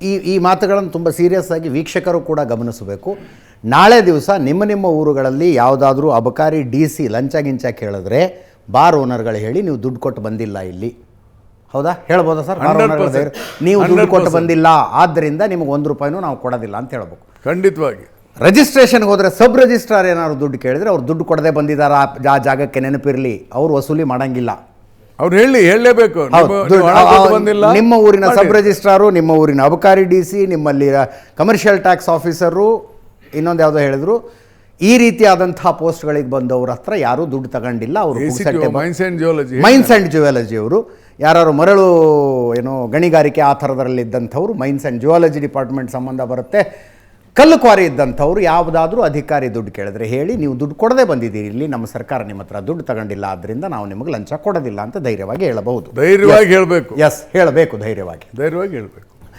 ಈ ಈ ಮಾತುಗಳನ್ನು ತುಂಬ ಸೀರಿಯಸ್ ಆಗಿ ವೀಕ್ಷಕರು ಕೂಡ ಗಮನಿಸಬೇಕು. ನಾಳೆ ದಿವಸ ನಿಮ್ಮ ನಿಮ್ಮ ಊರುಗಳಲ್ಲಿ ಯಾವುದಾದ್ರೂ ಅಬಕಾರಿ ಡಿ ಸಿ ಲಂಚ ಗಿಂಚ ಕೇಳಿದ್ರೆ ಬಾರ್ ಓನರ್ಗಳು ಹೇಳಿ ನೀವು ದುಡ್ಡು ಕೊಟ್ಟು ಬಂದಿಲ್ಲ ಇಲ್ಲಿ. ಹೌದಾ? ಹೇಳ್ಬೋದಾ ಸರ್? ಬಾರ್ 100% ಓನರ್ಗಳು ನೀವು ದುಡ್ಡು ಕೊಟ್ಟು ಬಂದಿಲ್ಲ ಆದ್ದರಿಂದ ನಿಮಗೆ ಒಂದು ರೂಪಾಯಿನೂ ನಾವು ಕೊಡೋದಿಲ್ಲ ಅಂತ ಹೇಳಬೇಕು. ಖಂಡಿತವಾಗಿ. ರಿಜಿಸ್ಟ್ರೇಷನ್ಗೆ ಹೋದರೆ ಸಬ್ ರಿಜಿಸ್ಟ್ರಾರ್ ಏನಾದ್ರು ದುಡ್ಡು ಕೇಳಿದ್ರೆ ಅವ್ರು ದುಡ್ಡು ಕೊಡದೆ ಬಂದಿದ್ದಾರೆ ಆ ಜಾಗಕ್ಕೆ ನೆನಪಿರಲಿ. ಅವ್ರು ವಸೂಲಿ ಮಾಡಂಗಿಲ್ಲ. ಅವ್ರು ಹೇಳಿ ಹೇಳಲೇಬೇಕು. ಬಂದಿಲ್ಲ. ನಿಮ್ಮ ಊರಿನ ಸಬ್ ರಿಜಿಸ್ಟ್ರಾರು ನಿಮ್ಮ ಊರಿನ ಅಬಕಾರಿ ಡಿ ಸಿ ನಿಮ್ಮಲ್ಲಿ ಕಮರ್ಷಿಯಲ್ ಟ್ಯಾಕ್ಸ್ ಆಫೀಸರು ಇನ್ನೊಂದು ಯಾವುದೋ ಹೇಳಿದ್ರು ಈ ರೀತಿಯಾದಂತಹ ಪೋಸ್ಟ್ಗಳಿಗೆ ಬಂದವ್ರ ಹತ್ರ ಯಾರೂ ದುಡ್ಡು ತಗೊಂಡಿಲ್ಲ. ಅವರು mines and geology mines and geology ಅವರು. ಯಾರು ಮರಳು ಏನೋ ಗಣಿಗಾರಿಕೆ ಆ ಥರದ್ರಲ್ಲಿ ಇದ್ದಂಥವ್ರು ಮೈನ್ಸ್ ಆ್ಯಂಡ್ ಜುವಾಲಜಿ ಡಿಪಾರ್ಟ್ಮೆಂಟ್ ಸಂಬಂಧ ಬರುತ್ತೆ. ಕಲ್ಲು ಕ್ವಾರಿ ಇದ್ದಂಥವ್ರು ಯಾವುದಾದ್ರೂ ಅಧಿಕಾರಿ ದುಡ್ಡು ಕೇಳಿದ್ರೆ ಹೇಳಿ ನೀವು ದುಡ್ಡು ಕೊಡದೆ ಬಂದಿದ್ದೀರಿ. ಇಲ್ಲಿ ನಮ್ಮ ಸರ್ಕಾರ ನಿಮ್ಮ ಹತ್ರ ದುಡ್ಡು ತಗೊಂಡಿಲ್ಲ ಆದ್ದರಿಂದ ನಾವು ನಿಮಗೆ ಲಂಚ ಕೊಡೋದಿಲ್ಲ ಅಂತ ಧೈರ್ಯವಾಗಿ ಹೇಳಬಹುದು. ಧೈರ್ಯವಾಗಿ ಹೇಳಬೇಕು. ಎಸ್ ಹೇಳಬೇಕು ಧೈರ್ಯವಾಗಿ. ಧೈರ್ಯವಾಗಿ ಹೇಳಬೇಕು.